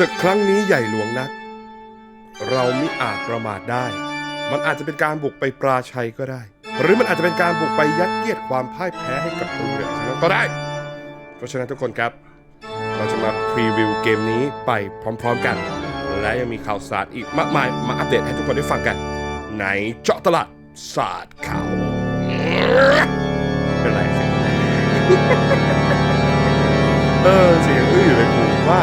ศึกครั้งนี้ใหญ่หลวงนัก เรามิอาจประมาทได้ มันอาจจะเป็นการบุกไปปราชัยก็ได้ หรือมันอาจจะเป็นการบุกไปยัดเยียดความพ่ายแพ้ให้กับเรือชนะก็ได้ เพราะฉะนั้นทุกคนครับ เราจะมาพรีวิวเกมนี้ไปพร้อมๆกัน และยังมีข่าวสารอีกมากมายมาอัปเดตให้ทุกคนได้ฟังกัน ในเจาะตลาดศาสตร์ข่าวเป็นไรเสียงเออเสียงอื้อเลยกูว่า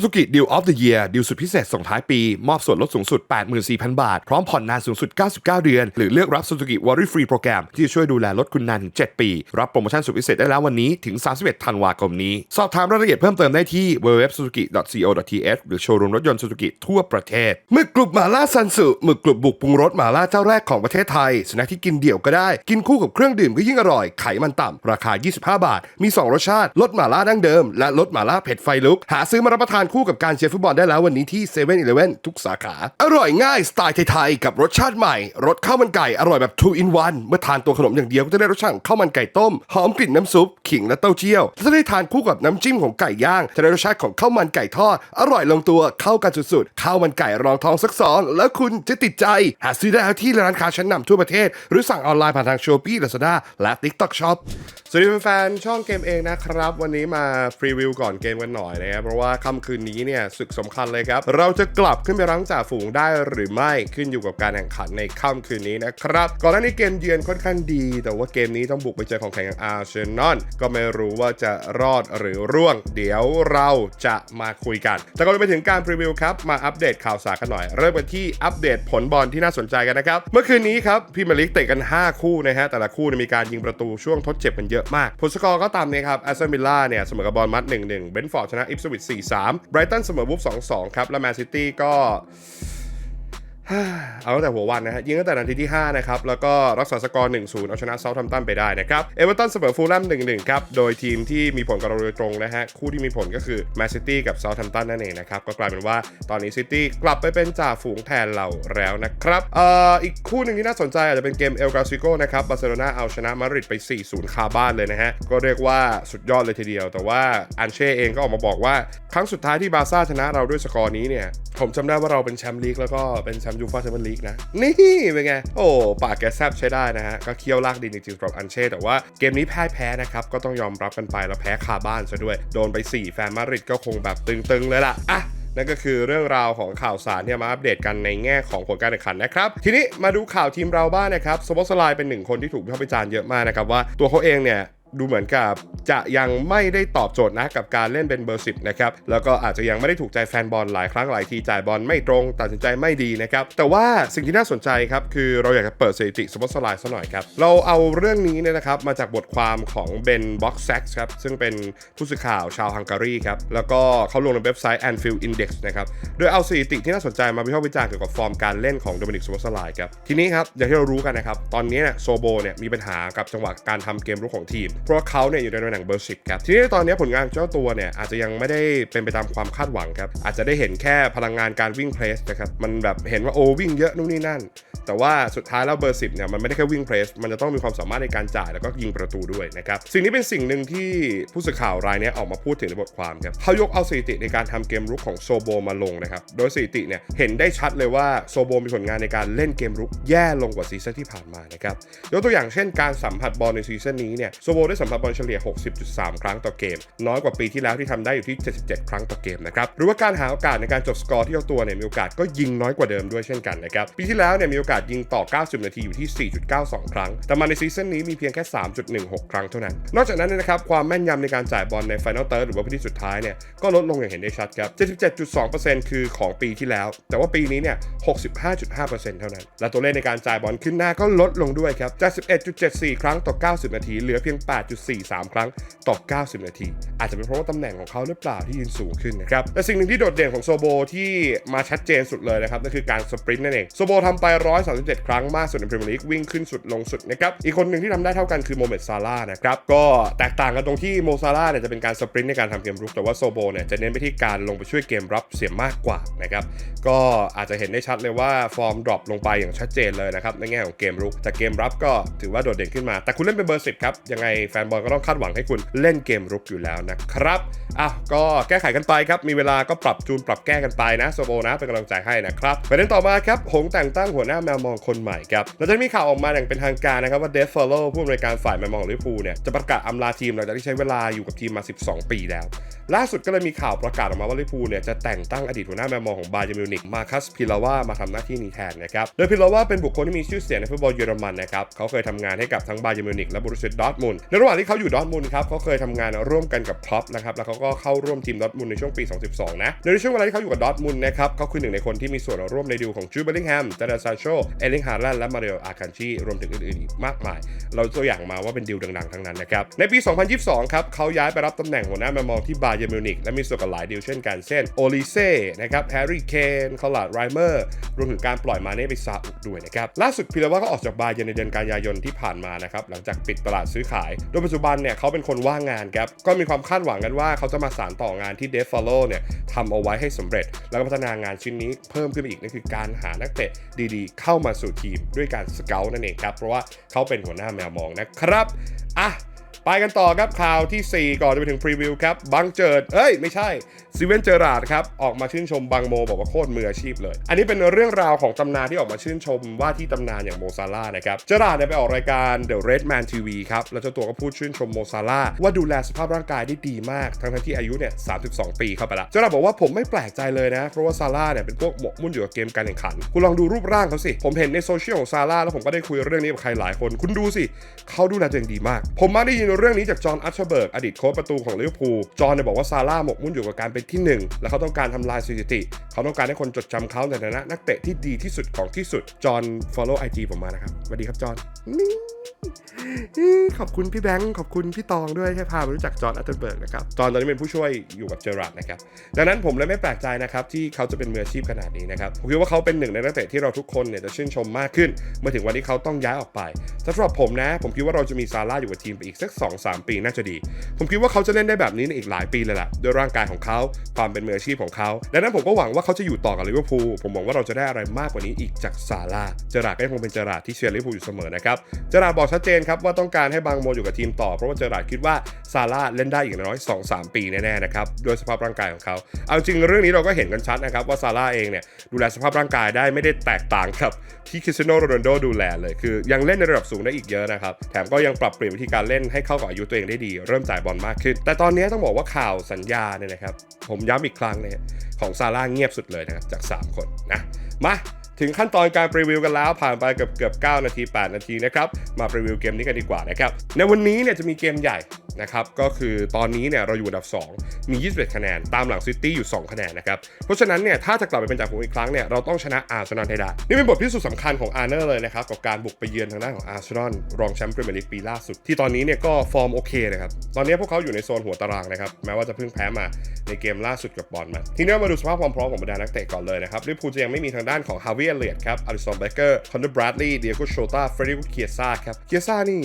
Suzuki Deal of the Year ดีลสุดพิเศษส่งท้ายปี มอบส่วนลดสูงสุด 84,000 บาท พร้อมผ่อนนานสูงสุด 99 เดือน หรือเลือกรับ Suzuki Worry Free โปรแกรมที่ช่วยดูแลรถคุณนานถึง 7 ปี รับโปรโมชั่นสุดพิเศษได้แล้ววันนี้ถึง 31 ธันวาคมนี้ สอบถามรายละเอียดเพิ่มเติมได้ที่ www.suzuki.co.th หรือโชว์รูมรถยนต์ Suzuki ทั่วประเทศหมึกกรุบหมาล่าซันสึหมึกกรุบบุกปรุงรสหมาล่าเจ้าแรกของประเทศไทยสน็คที่กินเดี่ยวก็ได้ กินคู่กับเครื่องดื่มก็ยิ่งอร่อย ไขมันต่ำราคา 25 บาท มี 2 รสชาติ รสหมาล่าดั้งเดิม และรสหมาล่าเผ็ดไฟลุก หาซื้อมารับประทานคู่กับการเชียร์ฟุตบอลได้แล้ววันนี้ที่7 e เ e ่ e อทุกสาขา อร่อยง่ายสไตล์ไทยๆกับรสชาติใหม่ รสข้าวมันไก่อร่อยแบบ 2 in 1 เมื่อทานตัวขนมอย่างเดียวก็จะได้รสชาติข้าวมันไก่ต้ม หอมกลิ่นน้ำซุป ขิงและเต้าเจี้ยวและจะได้ทานคู่กับน้ำจิ้มของไก่ย่าง จะได้รสชาติของข้าวมันไก่ทอด อร่อยลงตัวเข้ากันสุดๆข้าวมันไก่รองท้องสักสองแล้วคุณจะติดใจ หาซื้อได้ที่ร้านค้าชั้นนำทั่วประเทศ หรือสั่งออนไลน์ผ่านทาง Shopee Lazada และ TikTok Shop สวัสดีแฟนๆช่องเกมเองนะครับ วันนี้มาพรีวิวก่อนเกมกันหน่อยนะครับเพราะว่าค่ำคืนนี้เนี่ยศึกสำคัญเลยครับ เราจะกลับขึ้นไปรั้งจ่าฝูงได้หรือไม่ขึ้นอยู่กับการแข่งขันในค่ำคืนนี้นะครับ ก่อนหน้านี้เกมเยือนค่อนข้างดี แต่ว่าเกมนี้ต้องบุกไปเจอของแข่งอางอร์เซนอลก็ไม่รู้ว่าจะรอดหรือร่วง เดี๋ยวเราจะมาคุยกัน แต่ก่อนไปถึงการพรีวิวครับ มาอัปเดตข่าวสารกันหน่อย เริ่มกันที่อัปเดตผลบอลที่น่าสนใจกันนะครับ เมื่อคืนนี้ครับพรีเมียร์ลีกเตะกัน 5 คู่นะฮะ แต่ละคู่มีการยิงประตูช่วงทดเจ็บกันเยอะมาก ผลสกอร์ก็ตามนี้ครับแอสตันวิลล่าเนี่ยเสมอกับบอลมัด1-1เบนฟอร์ดชนะอิฟสวิต4-3ไบรตันเสมอวูฟ2-2 ครับ และแมนซิตี้ก็ เอาตั้งแต่หัววันนะฮะยิงตั้งแต่นาทีที่ 5 นะครับ แล้วก็รักษาสกอร์ 1-0 เอาชนะเซาท์ทัมตันไปได้นะครับเอเวอร์ตันเสมอฟูลแลม1-1 ครับ โดยทีมที่มีผลกับเราโดยตรงนะฮะ คู่ที่มีผลก็คือแมนซิตี้กับเซาท์ทัมตันนั่นเองนะครับ ก็กลายเป็นว่าตอนนี้ซิตี้กลับไปเป็นจ่าฝูงแทนเราแล้วนะครับเอ่ออีกคู่หนึ่งที่น่าสนใจอาจจะเป็นเกมเอลกาซิโกนะครับบาร์เซโลนาเอาชนะมาดริดไป 4-0 คาบ้านเลยนะฮะก็เรียกว่าสุดยอดเลยทีเดียว แต่ว่าอันเช่เองก็ออกมาบอกว่าครั้งสุดท้ายที่บาร์ซ่าชนะเราด้วยสกอร์นี้เนี่ยผมจำได้ว่าเราเป็นแชมป์ลีกแล้วก็เป็นแชมป์ยูฟ่าแชมเปี้ยนลีกนะ นี่เป็นไง โอ้ ปากแกแซบใช้ได้นะฮะ ก็เคี่ยวลากดินจริงๆสำหรับอันเช่ แต่ว่าเกมนี้แพ้แพ้นะครับ ก็ต้องยอมรับกันไปแล้วแพ้คาบ้านซะด้วย โดนไป 4 แฟนมาดริดก็คงแบบตึงๆเลยล่ะ อะนั่นก็คือเรื่องราวของข่าวสารที่มาอัปเดตกันในแง่ของผลการแข่งขันนะครับ ทีนี้มาดูข่าวทีมเราบ้างนะครับสปอตสไลน์เป็นหนึ่งคนที่ถูกวิพากษ์วิจารณ์เยอะมากนะครับว่าตัวเขาเองเนี่ยดูเหมือนกับจะยังไม่ได้ตอบโจทย์นะกับการเล่นเป็นเบอร์สิบนะครับแล้วก็อาจจะยังไม่ได้ถูกใจแฟนบอลหลายครั้งหลายทีจ่ายบอลไม่ตรง ตัดสินใจไม่ดีนะครับแต่ว่าสิ่งที่น่าสนใจครับคือเราอยากจะเปิดสถิติสปอตสไลน์ซะหน่อยครับเราเอาเรื่องนี้เนี่ยนะครับมาจากบทความของเบนบ็อกแซกครับซึ่งเป็นผู้สื่อข่าวชาวฮังการีครับแล้วก็เขาลงในเว็บไซต์ Anfield Index นะครับโดยเอาสถิติที่น่าสนใจมาวิพากษ์วิจารณ์เกี่ยวกับฟอร์มการเล่นของโดมินิกสปอตสไลน์ครับทีนี้ครับอย่างที่เรารู้กันนะครับตอนนี้เนี่ยโซโบเนี่ยมีปัญหากับจังหวะการทำเกมรุกของทีมเพราะเขาเนี่ยอยู่ในำแหน่งเบอร์สิบครับ ทีนี้ตอนนี้ผลงานเจ้าตัวเนี่ยอาจจะยังไม่ได้เป็นไปตามความคาดหวังครับ อาจจะได้เห็นแค่พลังงานการวิ่งเพลสนะครับ มันแบบเห็นว่าโอ้วิ่งเยอะนู่นนี่นั่น แต่ว่าสุดท้ายแล้วเบอร์สิบเนี่ยมันไม่ได้แค่วิ่งเพลส มันจะต้องมีความสามารถในการจ่ายแล้วก็ยิงประตูด้วยนะครับ สิ่งนี้เป็นสิ่งหนึ่งที่ผู้สื่อข่าวรายนี้ออกมาพูดถึงในบทความครับเขายกเอาสถิติในการทำเกมรุกของโซโบมาลงนะครับ โดยสถิติเนี่ยเห็นได้ชัดเลยว่าโซโบมีผลงานในการเล่นเกมรุกแย่ลงกว่าซีซั่นที่ผ่านมานะครับ ยกตัวอย่างเช่นการสัมผัสบอลในซีซั่นนี้เนี่ยโซโบได้สัมผัสบอลเฉลี่ย60.3 ครั้งต่อเกม น้อยกว่าปีที่แล้วที่ทำได้อยู่ที่ 77 ครั้งต่อเกมนะครับหรือว่าการหาโอกาสในการจบสกอร์ที่เจ้าตัวเนี่ยมีโอกาสก็ยิงน้อยกว่าเดิมด้วยเช่นกันนะครับปีที่แล้วเนี่ยมีโอกาสยิงต่อ 90 นาทีอยู่ที่ 4.92 ครั้ง แต่มาในซีซั่นนี้มีเพียงแค่ 3.16 ครั้งเท่านั้น นอกจากนั้นนะครับความแม่นยำในการจ่ายบอลใน Final Third หรือว่าพิธีสุดท้ายเนี่ยก็ลดลงอย่างเห็นได้ชัดครับ77.2%คือของปีที่แล้ว แต่ว่าปีนี้เนี่ย65.5%เท่านั้น และตัวเลขในการจ่ายบอลขึ้นหน้าก็ลดลงด้วยครับจาก11.74 ครั้งต่อ 90 นาที เหลือเพียง 8.43 ครั้งต่อ 90 นาที อาจจะเป็นเพราะว่าตำแหน่งของเขาหรือเปล่าที่ยืนสูงขึ้นนะครับแต่สิ่งหนึ่งที่โดดเด่นของโซโบที่มาชัดเจนสุดเลยนะครับนั่นคือการสปรินต์นั่นเองโซโบทำไป 137 ครั้งมากสุดในพรีเมียร์ลีกวิ่งขึ้นสุดลงสุดนะครับอีกคนหนึ่งที่ทำได้เท่ากันคือโมเมดซาร่านะครับก็แตกต่างกันตรงที่โมซาร่าเนี่ยจะเป็นการสปรินต์ในการทำเกมรุกแต่ว่าโซโบเนี่ยจะเน้นไปที่การลงไปช่วยเกมรับเสียมากกว่านะครับก็อาจจะเห็นได้ชัดเลยว่าฟอร์มดรอปลงไปอย่างชัดเจนเลยนะครับในแง่ของเกมรุกแต่เกมรับก็ถือว่าโดดเด่นขึ้นมา แต่คุณเล่นเป็นเบอร์สิบครับยังไงแฟนบอลก็ต้องคาดหวังให้ให้คุณเล่นเกมรุกอยู่แล้วนะครับอะก็แก้ไขกันไปครับ มีเวลาก็ปรับจูนปรับแก้กันไปนะโซโบนะเป็นกำลังใจให้นะครับประเด็นต่อมาครับหงแต่งตั้งหัวหน้าแมวมองคนใหม่ครับหลังจากที่มีข่าวออกมาอย่างเป็นทางการนะครับว่าเดฟเฟอลโลผู้อำนวยการฝ่ายแมวมองลิเวอร์พูลเนี่ยจะประกาศอำลาทีมหลังจากที่ใช้เวลาอยู่กับทีมมา 12 ปีแล้ว ล่าสุดก็เลยมีข่าวประกาศออกมาว่าลิเวอร์พูลเนี่ยจะแต่งตั้งอดีตหัวหน้าแมวมองของบาเยร์มิวนิกมาคัสพิลาว่ามาทำหน้าที่นี้แทนนะครับโดยพิลาว่าเป็นบุคคลที่มีชื่อเสียงในฟุตบอลเยอรมันนะครับเขาเคยทำงานให้กับทั้งบาเยร์มิวนิกและบรูเซดอร์ทมุนในระหว่างที่เขาอยู่ดอร์ทมุนครับเขาเคยทำงานร่วมกันกับครอปนะครับแล้วเขาก็เข้าร่วมทีมดอทมุนในช่วงปี 2012 นะในช่วงเวลาที่เขาอยู่กับดอทมุนนะครับเขาคือหนึ่งในคนที่มีส่วนร่วมในดีลของจูเบลลิงแฮมจาดาซาโชเอลิงฮาร์แลนด์และมาริโออาคันชีรวมถึงอื่นๆอีกมากมาย เราตัวอย่างมาว่าเป็นดีลดังๆทั้งนั้นนะครับในปี 2022 ครับเขาย้ายไปรับตำแหน่งหัวหน้าแมวมองที่บาเยร์มิวนิกและมีส่วนกับหลายดีลเช่นกันเช่นโอลิเซ่นะครับแฮร์รี่เคนคอลาดไรเมอร์รวมถึงการปล่อยมาเน่ไปซาอุด้วยนะครับล่าสุดพิลาว่าก็ออกจากบาเยร์ในเดือนกันยายนที่ผ่านมานะครับหลังจากปิดตลาดซื้อขายโดยปัจจุบันเนี่ยเขาเป็นคนว่างงานครับ ก็มีความคาดหวังกันว่าเขาจะมาสานต่องานที่เดฟฟอลโลเนี่ยทำเอาไว้ให้สำเร็จ แล้วก็พัฒนางานชิ้นนี้เพิ่มขึ้นไปอีกนั่นคือการหานักเตะดีๆ เข้ามาสู่ทีมด้วยการสเกลนั่นเองครับ เพราะว่าเขาเป็นหัวหน้าแมวมองนะครับ อะ ไปกันต่อครับข่าวทีสี่ 4 ก่อนจะไปถึงพรีวิวครับบังเจิด เอ้ย ไม่ใช่ซีเวนเจอราดครับ ออกมาชื่นชมบังโม บอกว่าโคตรมืออาชีพเลย อันนี้เป็นเรื่องราวของตำนานที่ออกมาชื่นชมว่าที่ตำนานอย่างโมซาร่านะครับ เจอราดเนี่ยไปออกรายการ The Red Man TV ครับ แล้วเจ้าตัวก็พูดชื่นชมโมซาร่าว่าดูแลสภาพร่างกายได้ดีมาก ทั้งที่อายุเนี่ย 32 ปีเข้าไปละ เจอราดบอกว่าผมไม่แปลกใจเลยนะ เพราะว่าซาร่าเนี่ยเป็นพวกหมกมุ่นอยู่กับเกมการแข่งขัน คุณลองดูรูปร่างเขาสิ ผมเห็นในโซเชียลของซาร่าแล้วผมก็ได้คุยเรื่องนี้กับใครหลายคน คุณดูสิเขาดูแลตัวเองดีมาก ผมมาได้ยินเรื่องนี้จากจอห์นอัชเบิร์กอดีตโค้ชประตูของลิเวอร์พูลจอห์นเนี่ยบอกว่าซาร่าหมกมุ่นอยู่กับการเป็นที่หนึ่งและเขาต้องการทำลายสถิติ เขาต้องการให้คนจดจำเขาในฐานะนักเตะที่ดีที่สุดของที่สุดจอห์น follow IG ผมมานะครับสวัสดีครับจอห์นขอบคุณพี่แบงค์ขอบคุณพี่ตองด้วยที่พามารู้จักจอห์นอัตเทอร์เบิร์กนะครับจอห์นตอนนี้เป็นผู้ช่วยอยู่กับเจอราร์ดนะครับดังนั้นผมเลยไม่แปลกใจนะครับที่เขาจะเป็นมืออาชีพขนาดนี้นะครับผมคิดว่าเขาเป็นหนึ่งในนักเตะที่เราทุกคนเนี่ยจะชื่นชมมากขึ้น เมื่อถึงวันที่เขาต้องย้ายออกไปสำหรับผมนะ ผมคิดว่าเราจะมีซาร่าอยู่กับทีมไปอีกสัก2-3 ปีน่าจะดี ผมคิดว่าเขาจะเล่นได้แบบนี้ในอีกหลายปีเลยล่ะด้วยร่างกายของเขาความเป็นมืออาชีพของเขาดังนั้นผมก็หวังว่าเขาจะอยู่ต่อกับลิเวอร์พูลผมหวังว่าเราจะได้อะไรมากกว่านี้อีกจากซาร่าเจอราดก็ยังคงเป็นเจอราดที่เชียร์ลิเวอร์พูลอยู่เสมอนะครับเจอราดบอกชัดเจนครับว่าต้องการให้บางโมอยู่กับทีมต่อเพราะว่าเจอราดคิดว่าซาร่าเล่นได้อีกน้อย2 3 ปีแน่ๆนะครับด้วยสภาพร่างกายของเขาเอาจริงเรื่องนี้เราก็เห็นกันชัดนะครับว่าซาร่าเองเนี่ยดูแลสภาพร่างกายได้ไม่ได้แตกต่างกับที่คริสเตียโนโรนัลโดดูแลเลยคือยังเล่นในระดับสูงได้อีกเยอะนะครับแถมก็ยังปรับเปลี่ยนวิธีการเล่นให้เข้ากับอายุตัวเองได้ดี เริ่มจ่ายบอลมากขึ้น แต่ตอนนี้ต้องบอกว่าข่าวสัญญาเนี่ยนะครับ ผมย้ำอีกครั้งเนี่ยของซาร่าเงียบสุดเลยนะครับจาก 3 คนนะมา ถึงขั้นตอนการรีวิวกันแล้วผ่านไปเกือบเกือบ9นาที 8 นาทีนะครับ มารีวิวเกมนี้กันดีกว่านะครับ ในวันนี้เนี่ยจะมีเกมใหญ่นะครับ ก็คือตอนนี้เนี่ยเราอยู่อันดับ 2 มี 21 คะแนน ตามหลังซิตี้อยู่ 2 คะแนนนะครับ เพราะฉะนั้นเนี่ยถ้าจะกลับไปเป็นจ่าฝูงอีกครั้งเนี่ยเราต้องชนะอาร์เซนอลให้ได้ นี่เป็นบทพิสูจน์สำคัญของอาร์เนอร์เลยนะครับ กับการบุกไปเยือนทางด้านของอาร์เซนอลรองแชมป์พรีเมียร์ลีกปีล่าสุด ที่ตอนนี้เนี่ยก็ฟอร์มโอเคนะครับ ตอนนี้พวกเขาอยู่ในโซนหัวตารางนะครับแม้ว่าจะเพิ่งแพ้มาในเกมล่าสุดกับบอลมาทีนี้มาดูสภาพความพร้อมของบรรดานักเตะก่อนเลยนะครับลิเวอร์พูลจะยังไม่มีทางด้านของฮาวิเลียดครับอาริสันเบเกอร์คอนเดอร์บรัดลีย์เดียโกโชตาเฟรดิโกเคียซ่าครับเคียซ่านี่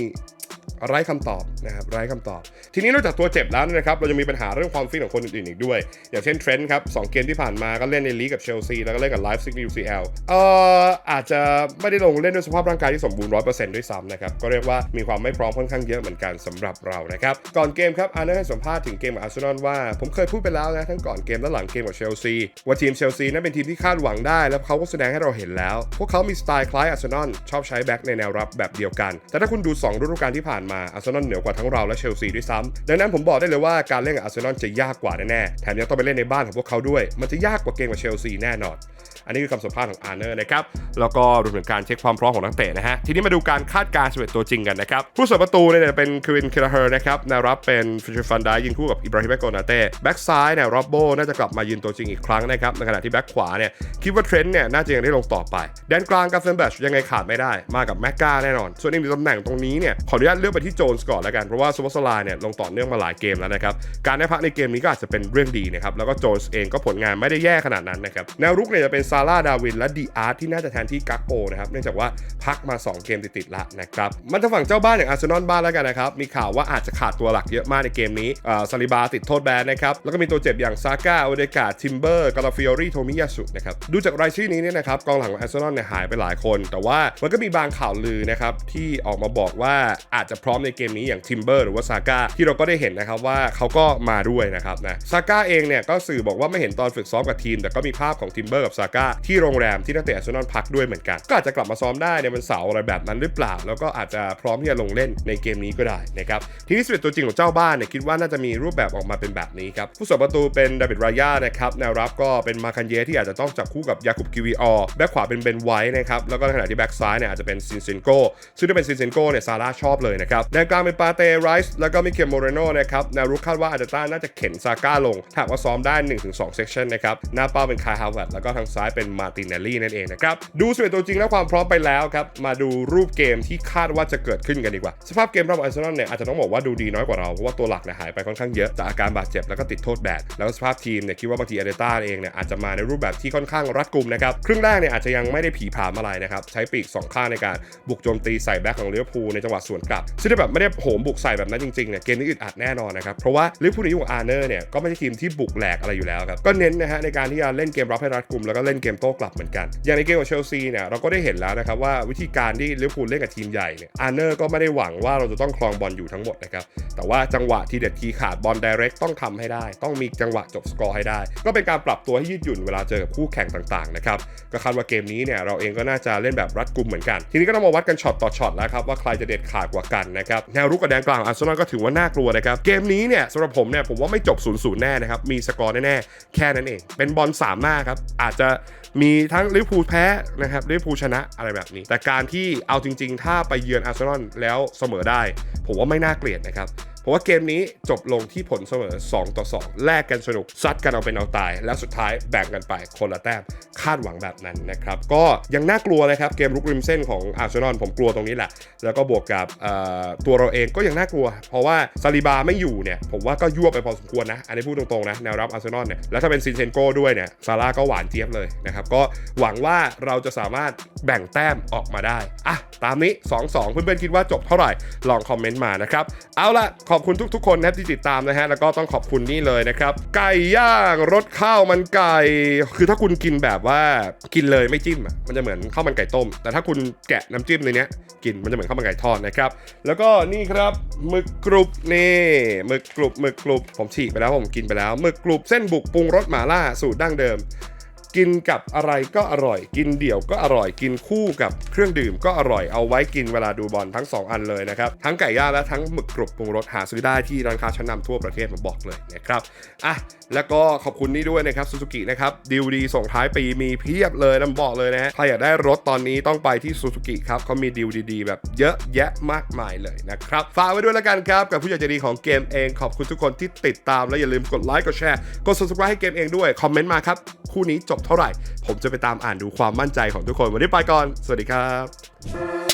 ไร้คำตอบนะครับไร้คำตอบ ทีนี้นอกจากตัวเจ็บแล้วนะครับเราจะมีปัญหาเรื่องความฟิตของคนอื่นๆอีกด้วย อย่างเช่นเทรนด์ครับสองเกมที่ผ่านมาก็เล่นในลีกกับเชลซีแล้วก็เล่นกับไลฟ์ซิก UCL เอ่ออาจจะไม่ได้ลงเล่นด้วยสภาพร่างกายที่สมบูรณ์ร้อยเปอร์เซ็นต์ด้วยซ้ำนะครับก็เรียกว่ามีความไม่พร้อมค่อนข้างเยอะเหมือนกันสำหรับเรานะครับก่อนเกมครับอาร์เนอร์ให้สัมภาษณ์ถึงเกมกับอาร์เซนอลว่าผมเคยพูดไปแล้วนะทั้งก่อนเกมและหลังเกมกับเชลซีว่าทีมเชลซีนั้นเป็นทีมที่คาดหวังได้ แล้วเขาก็แสดงให้เราเห็นแล้ว พวกเขามีสไตล์คล้ายอาร์เซนอลชอบใช้แบ็กในแนวรับแบบเดียวกัน แต่ถ้าคุณดู2ฤดูกาลที่ผ่านมาอาร์เซนอลเหนือกว่าทั้งเราและเชลซีด้วยซ้ำดังนั้นผมบอกได้เลยว่าการเล่นกับอาร์เซนอลจะยากกว่าแน่ๆแถมยังต้องไปเล่นในบ้านของพวกเขาด้วย มันจะยากกว่าเกมกับเชลซีแน่นอน อันนี้คือคำสัมภาษณ์ของอาร์เนอร์นะครับแล้วก็รวมถึงการเช็คความพร้อมของนักเตะนะฮะทีนี้มาดูการคาดการณ์11ตัวจริงกันนะครับผู้เสาประตูเนี่ยเป็นควินคิราเฮอร์นะครับแนวรับเป็นฟิชเชอร์ฟันไดยิงคู่กับอิบราฮิมโกนาเต้แบ็กซ้ายเนี่ยร็อบโบน่าจะกลับมายืนตัวจริงอีกครั้งนะครับในขณะที่แบ็กขวาเนี่ยคิดว่าเทรนด์เนี่ยน่าจะยังได้ลงต่อไปแดนกลางกับเฟนแบชยังไงขาดไม่ได้มากับแม็กกาแน่นอน ส่วนอีกหนึ่งตำแหน่งตรงนี้เนี่ยขออนุญาตเลือกไปที่โจนส์ก่อนแล้วกันเพราะว่าซูเปอสลน์เนี่ยลงต่อเนื่องมาหลายเกมแล้วนะครับการได้พักในเกมนี้ก็อาจจะเป็นเรื่องดีนะครับแล้วก็โจนส์เองก็ผลงานไม่ได้แย่ขนาดนั้นนะครับแนวรุกเนี่ยจะเป็นซาร่าดาวินและดีอาร์ตที่น่าจะแทนที่กักโปนะครับเนื่องจากว่าพักมา 2 เกมติดๆละนะครับมันทางฝั่งเจ้าบ้านอย่างอาร์เซนอลบ้านแล้วกันนะครับมีข่าวว่าอาจจะขาดตัวหลักเยอะมากในเกมนี้อ่าซาลิบาติดโทษแบนนะครับแล้วก็มีตัวเจ็บอย่างซาก้าโอเดกาทิมเบอร์กาลาฟิโอรีโทมิยาสุนะครับดูจากรายชื่อนี้เนี่ยนะครับกองหลังของอาร์เซนอลเนี่ยหายไปหลายคน แต่ว่ามันก็มีบางข่าวลือนะครับที่ออกมาบอกว่าอาจจะพร้อมในเกมนี้อย่างทิมเบอร์หรือว่าซาก้าที่เราก็ได้เห็นนะครับว่าเขาก็มาด้วยนะครับนะซาก้าเองเนี่ยก็สื่อบอกว่าไม่เห็นตอนฝึกซ้อมกับทีม แต่ก็มีภาพของทิมเบอร์กับซาก้าที่โรงแรมที่นักเตะอาร์เซนอลพักด้วยเหมือนกัน ก็อาจจะกลับมาซ้อมได้ในวันเสาร์อะไรแบบนั้นหรือเปล่า แล้วก็อาจจะพร้อมที่จะลงเล่นในเกมนี้ก็ได้นะครับทีนี้สิบตัวจริงของเจ้าบ้านเนี่ยคิดว่าน่าจะมีรูปแบบออกมาเป็นแบบนี้ครับผู้สาประตูเป็นดาวิดรายานะครับแนวรับก็เป็นมาคันเยที่อาจจะต้องจับคู่กับยาคุบกิวีออแบ็คขวาเป็นเบนไวท์นะครับแล้วก็ในขณะที่แบ็คซ้ายเนี่ยอาจจะเป็นซินเซนโกซึ่งถ้าเป็นซินเซนโกเนี่ยซาร่าชอบเลยนะครับแนวกลางเป็นปาเต้ไรส์แล้วก็มิเคลโมเรโนนะครับแนวรุกคาดว่าอาจจะต้าน่าจะเข็นซาก้าลงหากว่าซ้อมได้1-2เซสชันนะครับหน้าเป้าเป็นคายฮาวเวิร์ดแล้วก็ทางซ้ายเป็นมาตินเนลลี่นั่นเองนะครับ ดูสเปตัวจริงและความพร้อมไปแล้วครับ มาดูรูปเกมที่คาดว่าจะเกิดขึ้นกันดีกว่า สภาพเกมรับอาร์เซนอลเนี่ยอาจจะต้องบอกว่าดูดีน้อยกว่าเรา เพราะว่าตัวหลักเนี่ยหายไปค่อนข้างเยอะจากอาการบาดเจ็บแล้วก็ติดโทษแบนแล้วสภาพทีมเนี่ยคิดว่าบางทีอาเดต้าเองเนี่ยอาจจะมาในรูปแบบที่ค่อนข้างรัดกุมนะครับครึ่งแรกเนี่ยอาจจะยังไม่ได้ผีผามอะไรนะครับใช้ปีกสองข้างในการบุกโจมตีใส่แบ็คของลิเวอร์พูลในจังหวะสวนกลับซึ่งแบบไม่ได้โหมบุกใส่แบบนั้นจริงๆเนี่ยเกมนี้อึดอัดแน่นอนนะครับเพราะว่าลิเวอร์พูลในยุคอาร์เนอร์เนี่ยก็ไม่ใช่ทีมที่บุกแหลกอะไรอยู่แล้วครับก็เน้นนะฮะในการที่จะเล่นเกมรับให้รัดกุมแล้วก็เล่นเกมโต้กลับเหมือนกัน อย่างในเกมของเชลซีเนี่ยเราก็ได้เห็นแล้วนะครับว่าวิธีการที่ลิเวอร์พูลเล่นกับทีมใหญ่เนี่ยอาร์เนอร์ก็ไม่ได้หวังว่าเราจะต้องครองบอลอยู่ทั้งหมดนะครับแต่ว่าจังหวะที่เด็ดทีขาดบอลไดเรกต้องทำให้ได้ ต้องมีจังหวะจบสกอร์ให้ได้ ก็เป็นการปรับตัวให้ยืดหยุ่นเวลาเจอกับคู่แข่งต่างๆนะครับก็คาดว่าเกมนี้เนี่ยเราเองก็น่าจะเล่นแบบรัดกุมเหมือนกัน ทีนี้ก็ต้องมาวัดกันช็อตต่อช็อตแล้วครับว่าใครจะเด็ดขาดกว่ากันนะครับแนวรุกกับแดนกลางอาร์เซนอลก็ถือว่าน่ากลัวนะครับเกมนี้เนี่ยสำหรับผมเนี่ยผมว่าไม่จบ0ูนย์แน่นะครับมีสกอร์แน่ๆแค่นั้นเองเป็นบอลสามหน้าครับอาจจะมีทั้งลิเวอร์พูลแพ้นะครับลิเวอร์พูลชนะอะไรแบบนี้ แต่การที่เอาจริง ๆ ถ้าไปเยือนอาร์เซนอลแล้วเสมอได้ ผมว่าไม่น่าเกลียดนะครับ เพราะว่าเกมนี้จบลงที่ผลเสมอ 2 ต่อ 2 แลกกันสนุก ซัดกันเอาเป็นเอาตาย แล้วสุดท้ายแบ่งกันไปคนละแต้มคาดหวังแบบนั้นนะครับ ก็ยังน่ากลัวเลยครับ เกมลุกริมเส้นของอาร์เซนอลผมกลัวตรงนี้แหละ แล้วก็บวกกับตัวเราเองก็ยังน่ากลัว เพราะว่าซาลิบาไม่อยู่เนี่ยผมว่าก็ยั่วไปพอสมควรนะ อันนี้พูดตรงๆนะแนวรับอาร์เซนอลเนี่ยแล้วถ้าเป็นซินเซนโก้ด้วยเนี่ยซาร่าก็หวานเจี๊ยบเลยนะครับก็หวังว่าเราจะสามารถแบ่งแต้มออกมาได้อะตามนี้ 2-2 เพื่อนๆคิดว่าจบเท่าไหร่ลองคอมเมนต์มานะครับเอาละขอบคุณทุกๆคนนะครับที่ติดตามนะฮะแล้วก็ต้องขอบคุณนี่เลยนะครับ ไก่ย่างรสข้าวมันไก่ คือถ้าคุณกินแบบว่ากินเลยไม่จิ้มอะมันจะเหมือนข้าวมันไก่ต้ม แต่ถ้าคุณแกะน้ำจิ้มในเนี้ยกินมันจะเหมือนข้าวมันไก่ทอดนะครับ แล้วก็นี่ครับหมึกกรุบนี่หมึกกรุบหมึกกรุบผมฉีกไปแล้วผมกินไปแล้วหมึกกรุบเส้นบุกปรุงรสหม่าล่าสูตรดั้งเดิม กินกับอะไรก็อร่อย กินเดี่ยวก็อร่อย กินคู่กับเครื่องดื่มก็อร่อยเอาไว้กินเวลาดูบอลทั้ง 2 อันเลยนะครับ ทั้งไก่ย่างและทั้งหมึกกรุบปรุงรสหาซื้อได้ที่ร้านค้าชั้นนำทั่วประเทศผมบอกเลยนะครับอะแล้วก็ขอบคุณนี่ด้วยนะครับซูซูกินะครับดีลดีส่งท้ายปีมีเพียบเลยนะบอกเลยนะฮะใครอยากได้รถตอนนี้ต้องไปที่ซูซูกิครับเขามีดีลดีๆ แบบเยอะแยะมากมายเลยนะครับฝากไว้ด้วยแล้วกันครับกับผู้ใหญ่ใจดีของเกมเองขอบคุณทุกคนที่ติดตามและอย่าลืมกดไลค์กดแชร์กด subscribe ให้เกมเองด้วยคอมเมนต์มาครับคู่นี้จบเท่าไหร่ ผมจะไปตามอ่านดูความมั่นใจของทุกคน วันนี้ไปก่อน สวัสดีครับ